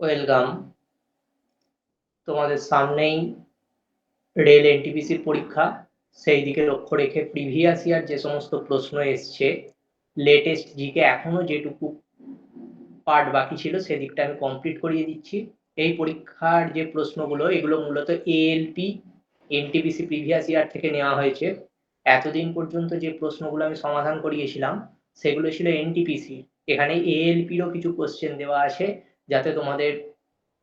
Welcome. তোমাদের সামনেই rail এনটিপিসির পরীক্ষা। সেই দিকে লক্ষ্য রেখে প্রিভিয়াস ইয়ার যে সমস্ত প্রশ্ন এসছে লেটেস্ট জিকে এখনও যেটুকু পার্ট বাকি ছিল, সেদিকটা আমি কমপ্লিট করিয়ে দিচ্ছি। এই পরীক্ষার যে প্রশ্নগুলো, এগুলো মূলত এএলপি এনটিপিসি প্রিভিয়াস ইয়ার থেকে নেওয়া হয়েছে। এতদিন পর্যন্ত যে প্রশ্নগুলো আমি সমাধান করিয়েছিলাম, সেগুলো ছিল এনটিপিসি এখানে এএলপিরও কিছু কোশ্চেন দেওয়া আছে। যাতে তোমাদের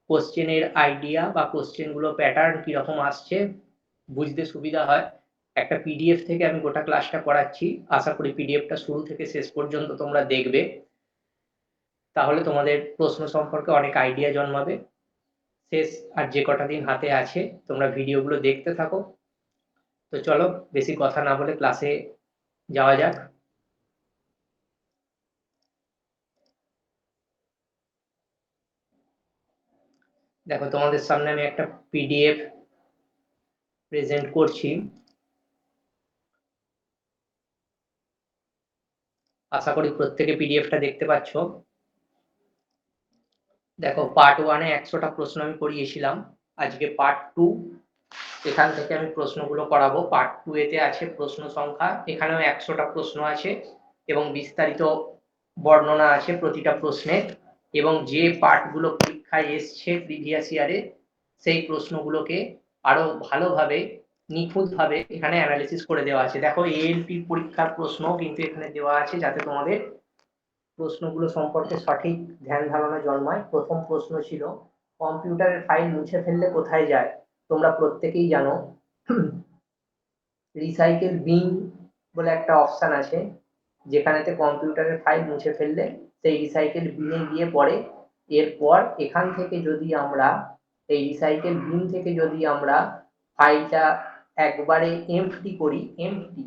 কোশ্চেনের আইডিয়া বা কোশ্চেনগুলো প্যাটার্ন কীরকম আসছে বুঝতে সুবিধা হয়। একটা পিডিএফ থেকে আমি গোটা ক্লাসটা করাচ্ছি। আশা করি পিডিএফটা শুরু থেকে শেষ পর্যন্ত তোমরা দেখবে। তাহলে তোমাদের প্রশ্ন সম্পর্কে অনেক আইডিয়া জন্মাবে। শেষ আর যে কটা দিন হাতে আছে, তোমরা ভিডিওগুলো দেখতে থাকো। তো চলো, বেশি কথা না বলে ক্লাসে যাওয়া যাক। দেখো তোমাদের সামনে আমি একটা পিডিএফ প্রেজেন্ট করছি। আশা করি প্রত্যেকে পিডিএফটা দেখতে পাচ্ছ। দেখো পার্ট ওয়ানে একশোটা প্রশ্ন আমি করিয়েছিলাম। আজকে পার্ট টু এখান থেকে আমি প্রশ্নগুলো করাবো। পার্ট টু এতে আছে প্রশ্ন সংখ্যা, এখানেও একশোটা প্রশ্ন আছে এবং বিস্তারিত বর্ণনা আছে প্রতিটা প্রশ্নের। এবং যে পার্টগুলো পরীক্ষায় এসছে প্রিভিয়াস ইয়ারে সেই প্রশ্নগুলোকে আরও ভালোভাবে, নিখুঁতভাবে এখানে অ্যানালিসিস করে দেওয়া আছে। দেখো এএলপি পরীক্ষার প্রশ্ন কিন্তু এখানে দেওয়া আছে যাতে তোমাদের প্রশ্নগুলো সম্পর্কে সঠিক ধ্যান ধারণা জন্মায়। প্রথম প্রশ্ন ছিল, কম্পিউটারের ফাইল মুছে ফেললে কোথায় যায়? তোমরা প্রত্যেকেই জানো, রিসাইকেল বিন বলে একটা অপশন আছে, যেখানেতে কম্পিউটারের ফাইল মুছে ফেললে সেই রিসাইকেল বিনে গিয়ে পড়ে। এরপর এখান থেকে যদি আমরা, এই রিসাইকেল বিন থেকে যদি আমরা ফাইলটা একবারে এমটি করি এমটি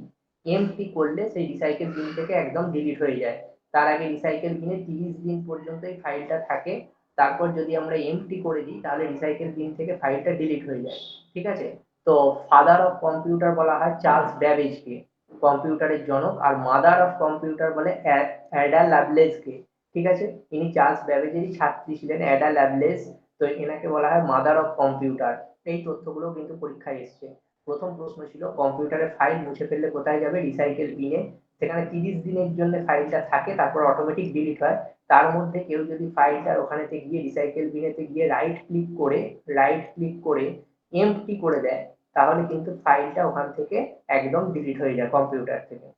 এমটি করলে সেই রিসাইকেল বিন থেকে একদম ডিলিট হয়ে যায়। তার আগে রিসাইকেল বিনে তিরিশ দিন পর্যন্ত এই ফাইলটা থাকে। তারপর যদি আমরা এমটি করে দিই, তাহলে রিসাইকেল বিন থেকে ফাইলটা ডিলিট হয়ে যায়। ঠিক আছে? তো ফাদার অফ কম্পিউটার বলা হয় চার্লস ব্যাবেজকে কম্পিউটারের জনক। আর মাদার অফ কম্পিউটার বলে অ্যাডা ল্যাবলেসকে ঠিক আছে? ইনি চার্লস ব্যাবেজেরই ছাত্রী ছিলেন, অ্যাডা ল্যাবলেস। তো এনাকে বলা হয় মাদার অফ কম্পিউটার। এই তথ্যগুলো কিন্তু পরীক্ষায় এসছে। প্রথম প্রশ্ন ছিল কম্পিউটারের ফাইল মুছে ফেললে কোথায় যাবে রিসাইকেল বিনে সেখানে তিরিশ দিনের জন্য ফাইলটা থাকে, তারপর অটোমেটিক ডিলিট হয়। তার মধ্যে কেউ যদি ফাইলটার ওখানেতে গিয়ে রিসাইকেল বিনেতে গিয়ে রাইট ক্লিক করে রাইট ক্লিক করে এমটি করে দেয়, তাহলে কিন্তু ফাইলটা ওখান থেকে একদম ডিলিট হয়ে যায় কম্পিউটার থেকে।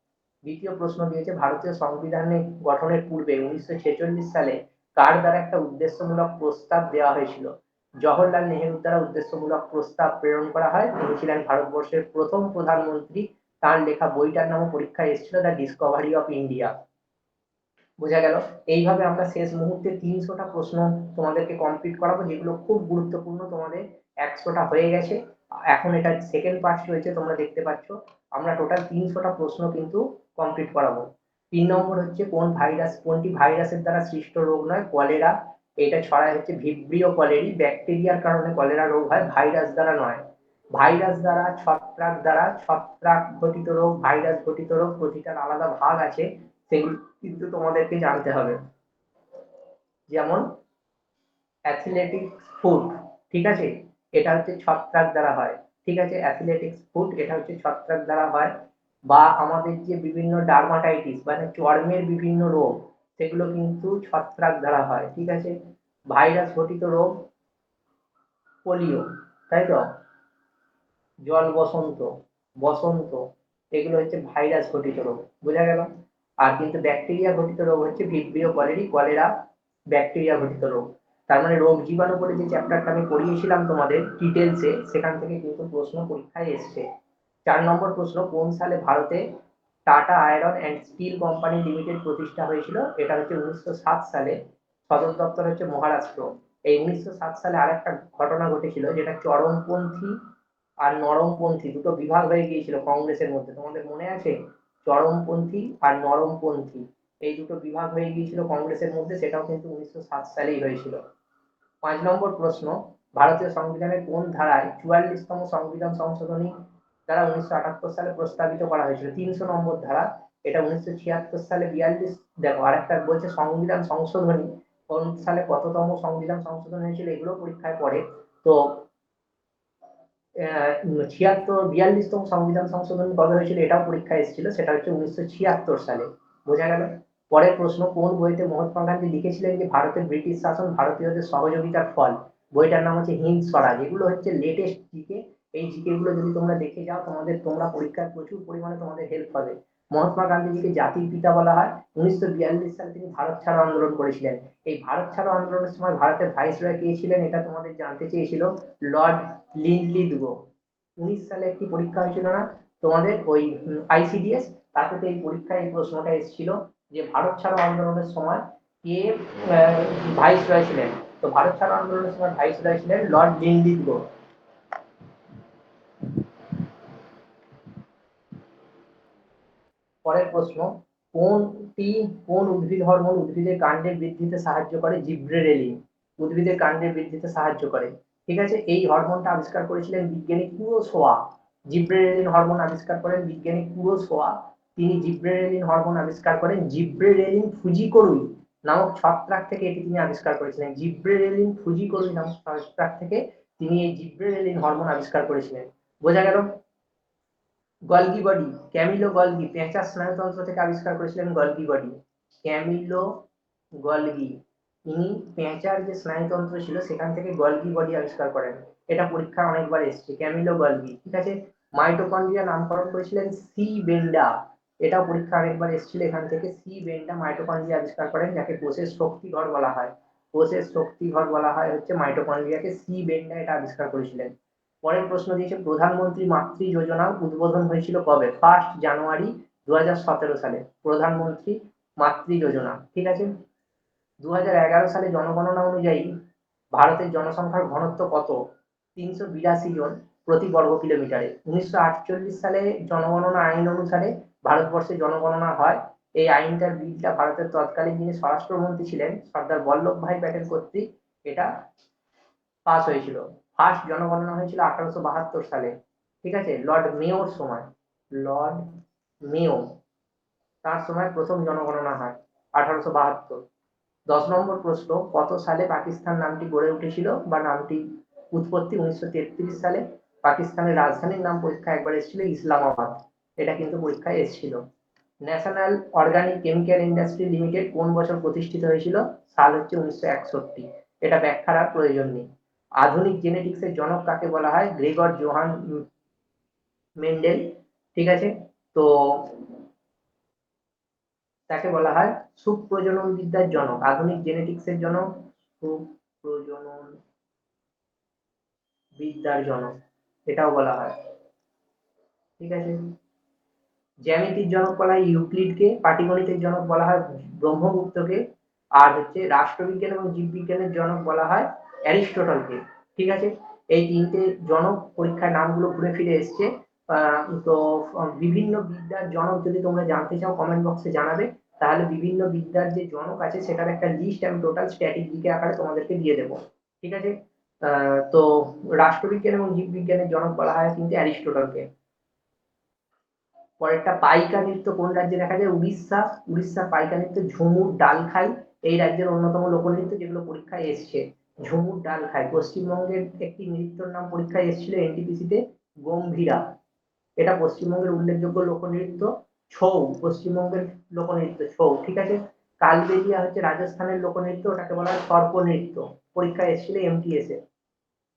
দ্বিতীয় প্রশ্ন দিয়েছে, ভারতীয় সংবিধানে গঠনের পূর্বে উনিশশো ছেচল্লিশ সালে কার দ্বারা একটা উদ্দেশ্যমূলক প্রস্তাব দেওয়া হয়েছিল? জওহরলাল নেহেরুর দ্বারা উদ্দেশ্যমূলক প্রস্তাব প্রেরণ করা হয়। তিনি ছিলেন ভারতবর্ষের প্রথম প্রধানমন্ত্রী। তার লেখা বইটার নামও পরীক্ষায় এসেছিল, দ্য ডিসকভারি অফ ইন্ডিয়া বোঝা গেল, এইভাবে আমরা শেষ মুহূর্তে তিনশোটা প্রশ্ন তোমাদেরকে কমপ্লিট করাবো, যেগুলো খুব গুরুত্বপূর্ণ তোমাদের। একশোটা হয়ে গেছে। এখন এটা সেকেন্ড পার্ট হয়েছে তোমরা দেখতে পাচ্ছ। আমরা টোটাল তিনশোটা প্রশ্ন কিন্তু কমপ্লিট করাবো। তিন নম্বর হচ্ছে কোন ভাইরাস কোনটি ভাইরাসের দ্বারা সৃষ্ট রোগ নয়? কলেরা এটা ছড়ায় হচ্ছে ভিব্রিও কলেরি ব্যাকটেরিয়ার কারণে কলেরা রোগ হয় ভাইরাস দ্বারা নয়। ভাইরাস দ্বারা, ছত্রাক দ্বারা, ছত্রাক ঘটিত রোগ ভাইরাস ঘটিত রোগ প্রতিটার আলাদা ভাগ আছে, সেগুলো কিন্তু তোমাদেরকে জানতে হবে। যেমন অ্যাথলেটিক ফুড ঠিক আছে? এটা হচ্ছে ছত্রাক দ্বারা হয়। ঠিক আছে? অ্যাথলেটিক্স ফুড এটা হচ্ছে ছত্রাক দ্বারা হয়। বা আমাদের যে বিভিন্ন ডার্মাটাইটিস মানে চর্মের বিভিন্ন রোগ, সেগুলো কিন্তু ছত্রাক দ্বারা হয়। ঠিক আছে? ভাইরাস ঘটিত রোগ পোলিও তাই তো? জল বসন্ত বসন্ত, এগুলো হচ্ছে ভাইরাস ঘটিত রোগ। বোঝা গেল? আর কিন্তু ব্যাকটেরিয়া ঘটিত রোগ হচ্ছে ভিব্রিও কলেরি কলেরা ব্যাকটেরিয়া ঘটিত রোগ। তার মানে রোগ জীবাণু বলে যে চ্যাপ্টারটা আমি পড়িয়েছিলাম তোমাদের ডিটেলসে সেখান থেকে কিন্তু প্রশ্ন পরীক্ষায় এসছে। চার নম্বর প্রশ্ন, কোন সালে ভারতে Tata iron and steel company limited প্রতিষ্ঠা হয়েছিল? এটা হচ্ছে উনিশশো সাত সালে। সদর দপ্তর হচ্ছে মহারাষ্ট্র। এই উনিশশো সাত সালে আরেকটা ঘটনা ঘটেছিল, যেটা চরমপন্থী আর নরমপন্থী দুটো বিভাগ হয়ে গিয়েছিল কংগ্রেসের মধ্যে। তোমাদের মনে আছে? চরমপন্থী আর নরমপন্থী। এই দুটো বিভাগ হয়ে গিয়েছিল কংগ্রেসের মধ্যে, সেটাও কিন্তু উনিশশো সাত সালেই হয়েছিল। পাঁচ নম্বর প্রশ্ন, ভারতীয় সংবিধানের কোন ধারায় চুয়াল্লিশতম সংবিধান সংশোধনী দ্বারা উনিশশো আটাত্তর সালে প্রস্তাবিত করা হয়েছিল? তিনশো নম্বর ধারা, এটা উনিশশো ছিয়াত্তর সালে বিয়াল্লিশ, দেখো আরেকটা বলছে সংবিধান সংশোধনী, কোন সালে কততম সংবিধান সংশোধন হয়েছিল এগুলো পরীক্ষায় পড়ে। তো ছিয়াত্তর, বিয়াল্লিশতম সংবিধান সংশোধন কবে হয়েছিল এটাও পরীক্ষায় এসেছিল, সেটা হচ্ছে উনিশশো ছিয়াত্তর সালে, বোঝা গেল? পরের প্রশ্ন, কোন বইতে মহাত্মা গান্ধী লিখেছিলেন যে ভারতের ব্রিটিশ শাসন ভারতীয়দের সহযোগিতার ফল? বইটার নাম হচ্ছে হিন্দ স্বরাজ। এগুলো হচ্ছে লেটেস্ট জিকে এই জিকে গুলো যদি তোমরা দেখে যাও, তোমাদের, তোমরা পরীক্ষায় প্রচুর পরিমাণে তোমাদের হেল্প হবে। মহাত্মা গান্ধীজিকে জাতির পিতা বলা হয়। উনিশশো বিয়াল্লিশ সালে তিনি ভারত ছাড়ো আন্দোলন করেছিলেন। এই ভারত ছাড়ো আন্দোলনের সময় ভারতের ভাইসরয় কে ছিলেন এটা তোমাদের জানতে চেয়েছিল? লর্ড লিনলিদগো উনিশ সালে একটি পরীক্ষা হয়েছিল না? তোমাদের ওই আইসিডিএস তাতে এই পরীক্ষায় এই প্রশ্নটা এসেছিল। যে ভারত ছাড়ো আন্দোলনের সময় কে ভাইসরয় ছিলেন? তো ভারত ছাড়ো আন্দোলনের সময় ভাইসরয় ছিলেন লর্ড লিনলিদগো পরের প্রশ্ন কোনটি কোন উদ্ভিদ হরমোন উদ্ভিদের কাণ্ডের বৃদ্ধিতে সাহায্য করে? জিব্রেরেলিন উদ্ভিদের কাণ্ডের বৃদ্ধিতে সাহায্য করে। ঠিক আছে, এই হরমোনটা আবিষ্কার করেছিলেন বিজ্ঞানী কুরোসোয়া জিব্রেরেলিন হরমোন আবিষ্কার করেন বিজ্ঞানী কুরোসোয়া তিনি জিব্রেরেলিন হরমোন আবিষ্কার করেন। জিব্রেরেলিন ফুজিকরুই নামক ছত্রাক থেকে এটি তিনি আবিষ্কার করেছিলেন। জিব্রেরেলিন ফুজিকরুই নামক ছত্রাক থেকে তিনি এই জিব্রেরেলিন হরমোন আবিষ্কার করেছিলেন। বোঝা গেল? গলগি বডি, ক্যামিলো গলগি পেঁচার স্নায়ুতন্ত্র থেকে আবিষ্কার করেছিলেন গলগি বডি। ক্যামিলো গলগি, ইনি পেঁচার যে স্নায়ুতন্ত্র ছিল সেখান থেকে গলগি বডি আবিষ্কার করেন। এটা পরীক্ষা অনেকবার এসছে। ক্যামিলো গলগি, ঠিক আছে? মাইটোকন্ড্রিয়া নামকরণ করেছিলেন সি বেন্ডা। এটাও পরীক্ষা অনেকবার এসেছিল এখান থেকে সি বেন্ডা মাইটোকন্ড্রিয়া আবিষ্কার করেন, যাকে কোষের শক্তিঘর বলা হয়। কোষের শক্তিঘর বলা হয় হচ্ছে মাইটোকন্ড্রিয়াকে সি বেন্ডা এটা আবিষ্কার করেছিলেন। পরের প্রশ্ন দিয়েছে, প্রধানমন্ত্রী মাতৃ যোজনা উদ্বোধন হয়েছিল কবে? ফার্স্ট জানুয়ারি দু হাজার সতেরো সালে। প্রধানমন্ত্রী মাতৃ যোজনা, ঠিক আছে? দু হাজার এগারো সালে জনগণনা অনুযায়ী ভারতের জনসংখ্যার ঘনত্ব কত? তিনশো বিরাশি জন। প্রতি বর্গ কিলোমিটারে উনিশশো আটচল্লিশ সালে জনগণনা আইন অনুসারে ভারতবর্ষে জনগণনা হয়। এই আইনটার বিলটা ভারতের তৎকালীন যিনি স্বরাষ্ট্রমন্ত্রী ছিলেন, সর্দার বল্লভভাই প্যাটেল কর্তৃক এটা পাস হয়েছিল। ফার্স্ট জনগণনা হয়েছিল আঠারোশো বাহাত্তর সালে। ঠিক আছে? লর্ড মেয়োর সময়। Lord Mayo. তার সময় প্রথম জনগণনা হয়, আঠারোশো বাহাত্তর। দশ নম্বর প্রশ্ন, কত সালে পাকিস্তান নামটি গড়ে উঠেছিল বা নামটি উৎপত্তি উনিশশো তেত্রিশ সালে? পাকিস্তানের রাজধানীর নাম পরীক্ষা একবার এসেছিল, ইসলামাবাদ। এটা কিন্তু পরীক্ষায় এসেছিল। National organic chemical industry limited কোন বছর প্রতিষ্ঠিত হয়েছিল? সাল হচ্ছে উনিশশো একষট্টি। এটা ব্যাখ্যার আর প্রয়োজন নেই। আধুনিক জেনেটিক্সের জনক কাকে বলা হয়? Gregor Johann Mendel. ঠিক আছে? তো তাকে বলা হয় সুপ্রজনন বিদ্যার জনক। আধুনিক জেনেটিক্সের জনক সুপ্রজনন বিদ্যার জনক। এটাও বলা হয়। ঠিক আছে? জ্যামিতির জনক বলা হয় ইউক্লিডকে, পাটিগণিতের জনক বলা হয় ব্রহ্মগুপ্তকে, আর হচ্ছে রাষ্ট্রবিজ্ঞান এবং জীববিজ্ঞানের জনক বলা হয় অ্যারিস্টোটলকে। ঠিক আছে? এই তিনটে জনক পরীক্ষার নামগুলো ঘুরে ফিরে এসছে। তো বিভিন্ন বিদ্যার জনক যদি তোমরা জানতে চাও কমেন্ট বক্সে জানাবে। তাহলে বিভিন্ন বিদ্যার যে জনক আছে, সেটার একটা লিস্ট আমি টোটাল স্ট্যাটিক দিকে আকারে তোমাদেরকে দিয়ে দেবো। ঠিক আছে? তো রাষ্ট্রবিজ্ঞান এবং জীববিজ্ঞানের জনক বলা হয় কিন্তু অ্যারিস্টোটলকে। পরেরটা, পাইকা নৃত্য কোন রাজ্যে দেখা যায়? উড়িষ্যা। উড়িষ্যার পাইকা নৃত্য ঝুমুর ডাল খাই। এই রাজ্যের অন্যতম লোকনৃত্য যেগুলো পরীক্ষায় এসছে, ঝুমুর ডাল খাই। পশ্চিমবঙ্গের একটি নৃত্যর নাম পরীক্ষায় এসেছিল এনটিপিসিতে গম্ভীরা। এটা পশ্চিমবঙ্গের উল্লেখযোগ্য লোকনৃত্য, ছৌ। পশ্চিমবঙ্গের লোকনৃত্য, ছৌ। ঠিক আছে? কালবেলিয়া হচ্ছে রাজস্থানের লোকনৃত্য, ওটাকে বলা হয় সর্প নৃত্য পরীক্ষায় এসেছিল এমটিএস এ।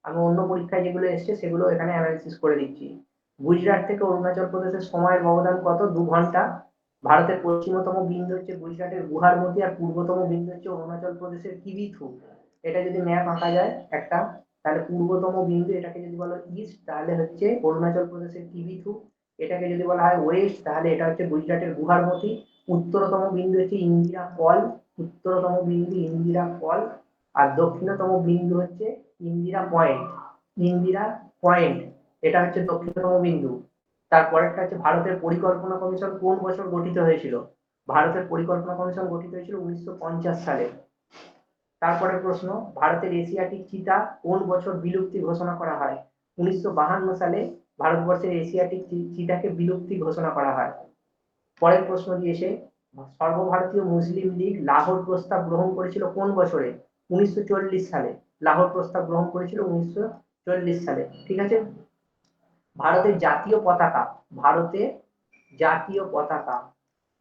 আমি অন্য পরীক্ষায় যেগুলো এসছে, সেগুলো এখানে অ্যানালিসিস করে দিচ্ছি। গুজরাট থেকে অরুণাচল প্রদেশের সময়ের ব্যবধান কত? দু ঘণ্টা। ভারতের পশ্চিমতম বিন্দু হচ্ছে গুজরাটের গুহার মধ্যে আর পূর্বতম বিন্দু হচ্ছে অরুণাচল প্রদেশের কিবিথু এটা যদি ম্যাপ আঁকা যায় একটা, তাহলে পূর্বতম বিন্দু এটাকে যদি বলো ইস্ট তাহলে হচ্ছে অরুণাচল প্রদেশের কিবিথু এটাকে যদি বলা হয় ওয়েস্ট, তাহলে এটা হচ্ছে গুজরাটের গুহারমতি। উত্তরতম বিন্দু হচ্ছে ইন্দিরা কল, উত্তরতম বিন্দু ইন্দিরা কল, আর দক্ষিণতম বিন্দু হচ্ছে ইন্দিরা পয়েন্ট। ইন্দিরা পয়েন্ট, এটা হচ্ছে দক্ষিণতম বিন্দু। তারপরেরটা হচ্ছে ভারতের পরিকল্পনা কমিশন কোন বছর গঠিত হয়েছিল? ভারতের পরিকল্পনা কমিশন গঠিত হয়েছিল উনিশশো পঞ্চাশ সালে। তারপরে প্রশ্ন, ভারতের এশিয়াটিক চিতা কোন বছর বিলুপ্তি ঘোষণা করা হয়? উনিশশো সালে ভারতবর্ষের এশিয়াটিক চিতাকে বিলুপ্তি ঘোষণা করা হয়। পরের প্রশ্ন দিয়েছে সর্বভারতীয় মুসলিম লীগ লাহোর প্রস্তাব গ্রহণ করেছিল কোন বছরে? উনিশশো চল্লিশ সালে। লাহোর প্রস্তাব গ্রহণ করেছিল উনিশশো চল্লিশ সালে। ঠিক আছে? ভারতের জাতীয় পতাকা। ভারতে জাতীয় পতাকা।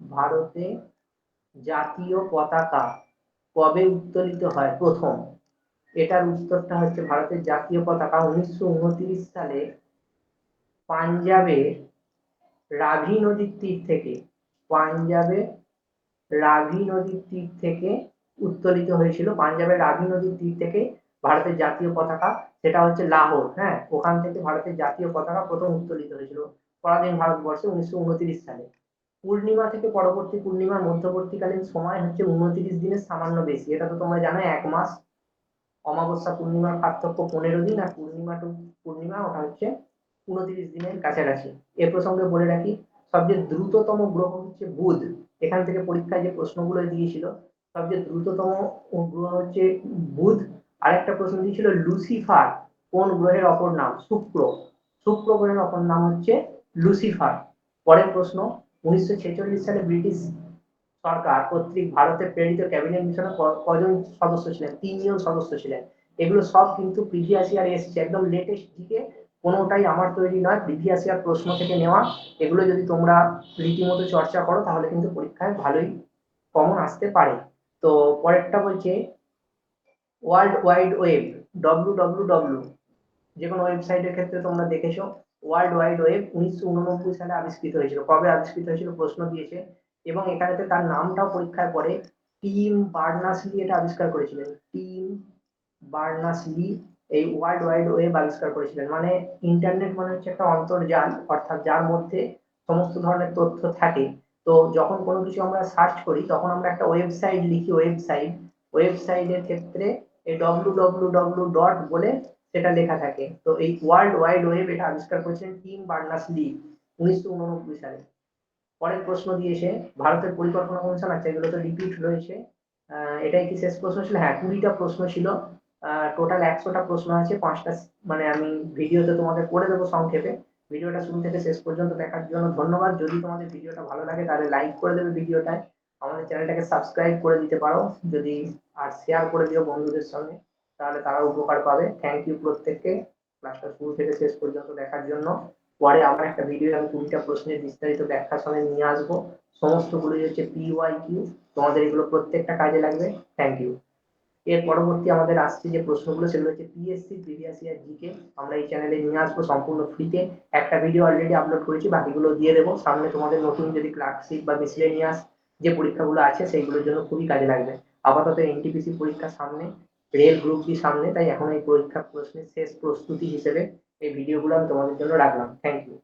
ভারতে জাতীয় পতাকা কবে উত্তোলিত হয়? প্রথম। এটার উত্তরটা হচ্ছে ভারতের জাতীয় পতাকা উনিশশো সালে পাঞ্জাবের রাভি নদীর তীর থেকে, পাঞ্জাবে রাভি নদীর তীর থেকে উত্তোলিত হয়েছিল পাঞ্জাবের রাভি নদীর তীর থেকে ভারতের জাতীয় পতাকা, সেটা হচ্ছে লাহোর হ্যাঁ? ওখান থেকে ভারতের জাতীয় পতাকা প্রথম উত্তোলিত হয়েছিল পরাধীন ভারতবর্ষে উনিশশো উনত্রিশ সালে। পূর্ণিমা থেকে পরবর্তী পূর্ণিমার মধ্যবর্তীকালীন সময় হচ্ছে উনত্রিশ দিনের সামান্য বেশি, এটা তো তোমরা জানো এক মাস। অমাবস্যা পূর্ণিমার পার্থক্য পনেরো দিন আর পূর্ণিমা টু পূর্ণিমা ওটা হচ্ছে উনত্রিশ দিনের কাছাকাছি। এ প্রসঙ্গে বলে রাখি, সবচেয়ে দ্রুততম গ্রহ হচ্ছে বুধ। এখান থেকে পরীক্ষায় যে প্রশ্নগুলো দিয়েছিল, সবচেয়ে দ্রুততম গ্রহ হচ্ছে বুধ। আরেকটা প্রশ্ন দিয়েছিল, লুসিফার কোন গ্রহের অপর নাম? শুক্র। শুক্র গ্রহের অপর নাম হচ্ছে লুসিফার। পরের প্রশ্ন, উনিশশো ছেচল্লিশ সালে ব্রিটিশ সরকার কর্তৃক ভারতে প্রেরিত ক্যাবিনেট মিশনে কজন সদস্য ছিলেন? তিনজন সদস্য ছিলেন। এগুলো সব কিন্তু প্রিভিয়াস ইয়ার এসছে। একদম লেটেস্ট দিকে কোনোটাই আমার তৈরি নয় প্রিভিয়াস প্রশ্ন থেকে নেওয়া। এগুলো যদি তোমরা রীতিমতো চর্চা করো, তাহলে কিন্তু পরীক্ষায় ভালোই কমন আসতে পারে। তো পরেরটা বলছে world wide web W W W যে কোনো ওয়েবসাইটের ক্ষেত্রে তোমরা দেখেছ ওয়ার্ল্ড ওয়াইড ওয়েব উনিশশো উননব্বই সালে আবিষ্কৃত হয়েছিল। কবে আবিষ্কৃত হয়েছিল প্রশ্ন দিয়েছে। এবং এখানেতে তার নামটাও পরীক্ষায় পড়ে টিম বার্নাসলি এটা আবিষ্কার করেছিলেন। টিম বার্নাসলি এই ওয়ার্ল্ড ওয়াইড ওয়েব আবিষ্কার করেছিলেন। মানে ইন্টারনেট মানে হচ্ছে একটা অন্তর্জাল অর্থাৎ যার মধ্যে সমস্ত ধরনের তথ্য থাকে। তো যখন কোনো কিছু আমরা সার্চ করি, তখন আমরা একটা ওয়েবসাইট লিখি ওয়েবসাইট ওয়েবসাইটের ক্ষেত্রে এই ডব্লিউ ডব্লিউ ডব্লিউ ডট বলে সেটা লেখা থাকে। তো এই ওয়ার্ল্ড ওয়াইড ওয়েব এটা আবিষ্কার করেছিলেন টিম বার্নাস লি উনিশশো উননব্বই সালে। পরের প্রশ্ন দিয়েছে ভারতের পরিকল্পনা কমিশন আছে? এগুলো তো রিপিট রয়েছে। এটাই কি শেষ প্রশ্ন ছিল? হ্যাঁ কুড়িটা প্রশ্ন ছিল। টোটাল একশোটা প্রশ্ন আছে, পাঁচটা মানে আমি ভিডিওতে তোমাদের করে দেবো সংক্ষেপে ভিডিওটা শুরু থেকে শেষ পর্যন্ত দেখার জন্য ধন্যবাদ। যদি তোমাদের ভিডিওটা ভালো লাগে, তাহলে লাইক করে দেবে ভিডিওটায়। আমাদের চ্যানেলটাকে সাবস্ক্রাইব করে দিতে পারো। যদি আর শেয়ার করে দিও বন্ধুদের সঙ্গে, তাহলে তারা উপকার পাবে। থ্যাংক ইউ প্রত্যেককে। ক্লাসটা শুরু থেকে শেষ পর্যন্ত দেখার জন্য। পরে আবার একটা ভিডিও আমি কুড়িটা প্রশ্নের বিস্তারিত ব্যাখ্যার সঙ্গে নিয়ে আসব। সমস্তগুলো হচ্ছে পিওয়াই কিউ তোমাদের এগুলো প্রত্যেকটা কাজে লাগবে। থ্যাংক ইউ এর পরবর্তী আমাদের আসছে যে প্রশ্নগুলো, সেগুলো হচ্ছে পিএসসি প্রিভিয়াস ইয়ার জিকে আমরা এই চ্যানেলে নিয়ে আসব সম্পূর্ণ ফ্রিতে একটা ভিডিও অলরেডি আপলোড করেছি, বাকিগুলো দিয়ে দেবো। সামনে তোমাদের নতুন যদি ক্লার্কশিপ বা মিসলেনিয়াস যে পরীক্ষাগুলো আছে, সেইগুলোর জন্য খুবই কাজে লাগবে। আপাতত এনটিপিসি পরীক্ষা সামনে রেল গ্রুপ ডি সামনে, তাই এখন এই পরীক্ষা প্রশ্নের শেষ প্রস্তুতি হিসেবে এই ভিডিওগুলো আমি তোমাদের জন্য রাখলাম। Thank you